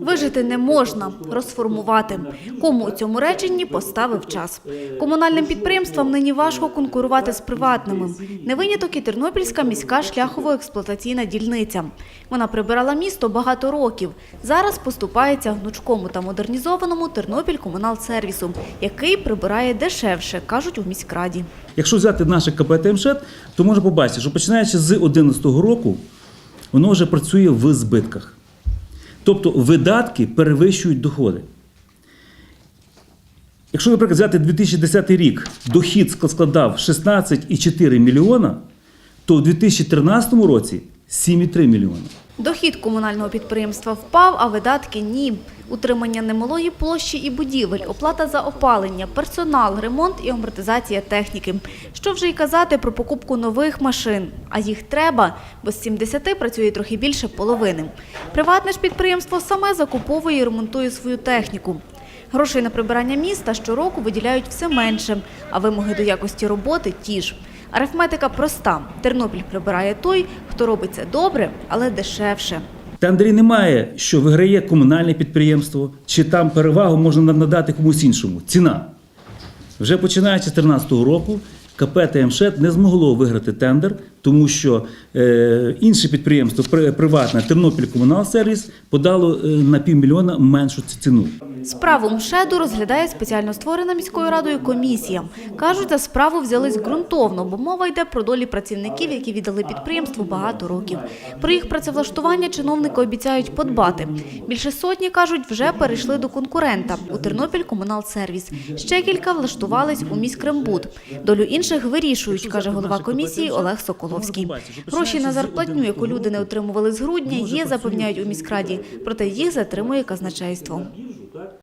Вижити не можна, розформувати. Кому у цьому реченні поставив час. Комунальним підприємствам нині важко конкурувати з приватними. Не виняток і Тернопільська міська шляхово-експлуатаційна дільниця. Вона прибирала місто багато років. Зараз поступається гнучкому та модернізованому Тернопіль комуналсервісу, який прибирає дешевше, кажуть у міськраді. Якщо взяти наше КП «Темшет», то можна побачити, що починаючи з 2011 року, воно вже працює в збитках. Тобто видатки перевищують доходи. Якщо, наприклад, взяти 2010 рік, дохід складав 16,4 мільйона, то у 2013 році 7,3 мільйона. Дохід комунального підприємства впав, а видатки ні. Утримання немалої площі і будівель, оплата за опалення, персонал, ремонт і амортизація техніки. Що вже й казати про покупку нових машин. А їх треба, бо з 70 працює трохи більше половини. Приватне ж підприємство саме закуповує і ремонтує свою техніку. Грошей на прибирання міста щороку виділяють все менше, а вимоги до якості роботи ті ж. Арифметика проста. Тернопіль прибирає той, хто робить це добре, але дешевше. Тендері немає, що виграє комунальне підприємство, чи там перевагу можна надати комусь іншому. Ціна. Вже починаючи з 2013 року КП «ТМШЕД» не змогло виграти тендер, тому що е, інше підприємство, при- приватне Тернопіль Комуналсервіс, подало е, на півмільйона меншу ціну. Справу МШЕДу розглядає спеціально створена міською радою комісія. Кажуть, за справу взялись ґрунтовно, бо мова йде про долі працівників, які віддали підприємству багато років. Про їх працевлаштування чиновники обіцяють подбати. Більше сотні, кажуть, вже перейшли до конкурента у Тернопіль Комуналсервіс. Ще кілька влаштувались у міськрембуд. Долю інших вирішують, каже голова комісії Олег Соколовський. Гроші на зарплатню, яку люди не отримували з грудня, є, запевняють у міськраді, проте їх затримує казначейство.